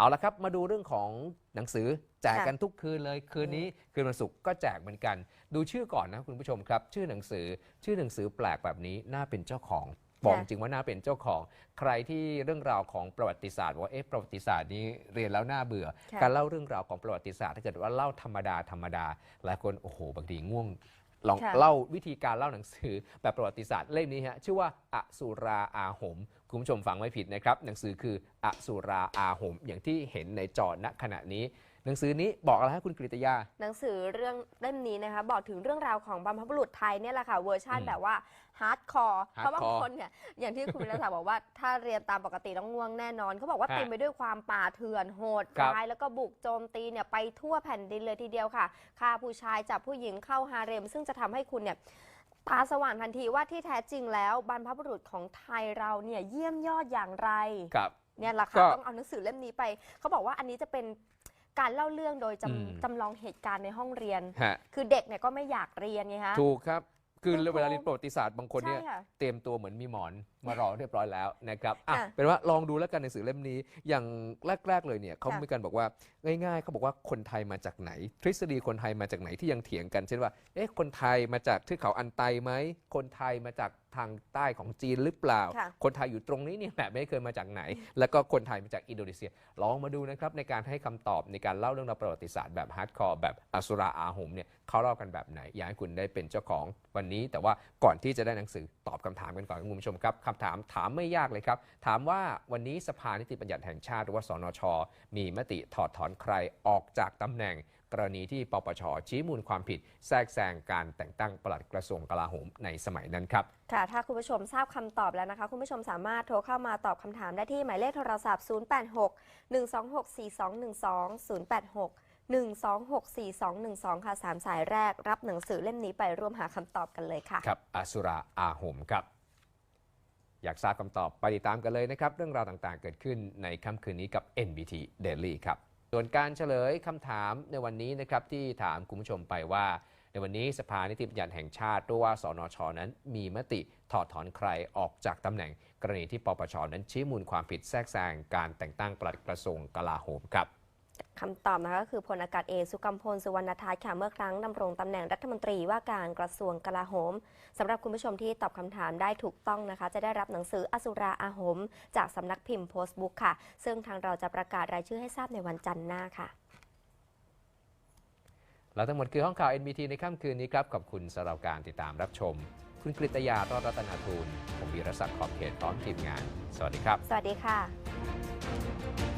เอาละครับ มาดูเรื่องของหนังสือแจกค่ะกันทุกคืนเลยคืนนี้คืนวันศุกร์ก็แจกเหมือนกัน ดูชื่อก่อนนะคุณผู้ชมครับ ชื่อหนังสือชื่อหนังสือแปลกแบบนี้น่าเป็นเจ้าของบอกจริงว่าน่าเป็นเจ้าของใครที่เรื่องราวของประวัติศาสตร์ว่าเอ๊ะประวัติศาสตร์นี้เรียนแล้วน่าเบื่อค่ะการเล่าเรื่องราวของประวัติศาสตร์ถ้าเกิดว่าเล่าธรรมดาธรรมดาหลายคนโอ้โหบางทีง่วงลองค่ะเล่าวิธีการเล่าหนังสือแบบประวัติศาสตร์เล่มนี้ฮะชื่อว่าอสุราอาหม คุณผู้ชมฟังไม่ผิดนะครับ หนังสือคืออสุราอาหม อย่างที่เห็นในจอณขณะนี้ หนังสือนี้บอกอะไรให้คุณกฤตยา หนังสือเรื่องเล่มนี้นะคะ บอกถึงเรื่องราวของบรรพบุรุษไทยเนี่ยแหละค่ะเวอร์ชันอืมแบบว่าฮาร์ดคอร์เพราะบาง hardcore คนเนี่ยอย่างที่คุณวิรศักดิ์บอกว่าถ้าเรียนตามปกติต้องง่วงแน่นอน เขาบอกว่าฮะเต็มไปด้วยความป่าเถื่อนโหดครับ ร้ายแล้วก็บุกโจมตีเนี่ยไปทั่วแผ่นดินเลยทีเดียวค่ะฆ่าผู้ชายจับผู้หญิงเข้าฮาเร็ม ซึ่งจะทำให้คุณเนี่ย ตาสว่างทันทีว่าที่แท้จริงแล้วบรรพบุรุษของไทยเราเนี่ยเยี่ยมยอดอย่างไรครับ เนี่ยแหละก็ค่ะต้องเอาหนังสือเล่มนี้ไป เขาบอกว่าอันนี้จะเป็นการเล่าเรื่องโดยจำอืม จำลองเหตุการณ์ในห้องเรียน ฮะคือเด็กเนี่ยก็ไม่อยากเรียนไงคะถูกครับ คือคุณครูเวลาเรียนประวัติศาสตร์บางคนเนี่ยใช่ค่ะเตรียมตัวเหมือนมีหมอนมารอเรียบร้อยแล้วนะครับอะค่ะเป็นว่าลองดูแล้วกันหนังสือเล่มนี้อย่างแรก ๆ เลยเนี่ยเขาค่ะ มีการบอกว่าง่าย ๆเขาบอกว่าคนไทยมาจากไหน ทฤษฎีคนไทยมาจากไหนที่ยังเถียงกัน เช่นว่าเอ๊ะคนไทยมาจากเทือกเขาอันไตไหมคนไทยมาจากทางใต้ของจีนหรือเปล่า ค่ะ คนไทยอยู่ตรงนี้เนี่ยแบบไม่เคยมาจากไหน แล้วก็คนไทยมาจากอินโดนีเซีย ลองมาดูนะครับในการให้คำตอบในการเล่าเรื่องราวประวัติศาสตร์แบบฮาร์ดคอร์แบบอสุราอาหมเนี่ย เขาเล่ากันแบบไหน อยากให้คุณได้เป็นเจ้าของวันนี้ แต่ว่าก่อนที่จะได้หนังสือตอบคำถามกันก่อนคุณผู้ชมครับคำถามถามไม่ยากเลยครับ ถามว่าวันนี้สภานิติบัญญัติแห่งชาติหรือว่าสนช มีมติถอดถอนใครออกจากตำแหน่ง กรณีที่ปปชชี้มูลความผิด แทรกแซงการแต่งตั้งปลัดกระทรวงกลาโหมในสมัยนั้นครับค่ะ ถ้าคุณผู้ชมทราบคำตอบแล้วนะคะ คุณผู้ชมสามารถโทรเข้ามาตอบคำถามได้ที่หมายเลขโทรศัพท์ 086 126 4212 086 126 4212 ค่ะ 3 สายแรกรับหนังสือเล่มนี้ไปร่วมหาคำตอบกันเลยค่ะ ครับอสุราอาหมครับ อยากทราบคำตอบไปติดตามกันเลยนะครับ เรื่องราวต่างๆ เกิดขึ้นในค่ำคืนนี้กับ NBT Daily ครับ ส่วนการเฉลยคำถามในวันนี้นะครับที่ถามคุณผู้ชมไปว่า ในวันนี้สภานิติบัญญัติแห่งชาติหรือว่าสนชนั้นมีมติถอดถอนใครออกจากตำแหน่ง กรณีที่ปปชนั้นชี้มูลความผิดแทรกแซงการแต่งตั้งปลัดกระทรวงกลาโหมครับ คำตอบนะคะก็คือพลอากาศเอกสุกัมพลสุวรรณทัศน์ค่ะเมื่อครั้งดำรงตำแหน่งรัฐมนตรีว่าการกระทรวงกลาโหมสำหรับคุณผู้ชมที่ตอบคำถามได้ถูกต้องนะคะ จะได้รับหนังสืออสุราอาหม จากสำนักพิมพ์โพสต์บุ๊กค่ะ ซึ่งทางเราจะประกาศรายชื่อให้ทราบในวันจันทร์หน้าค่ะ แล้วทั้งหมดคือห้องข่าว NBT ในค่ำคืนนี้ครับขอบคุณสำหรับการติดตามรับชม คุณกฤตยาต้อนรัตนาทูลผมวีรศักดิ์ขอบเขตพร้อมทีมงาน สวัสดีครับ สวัสดีค่ะ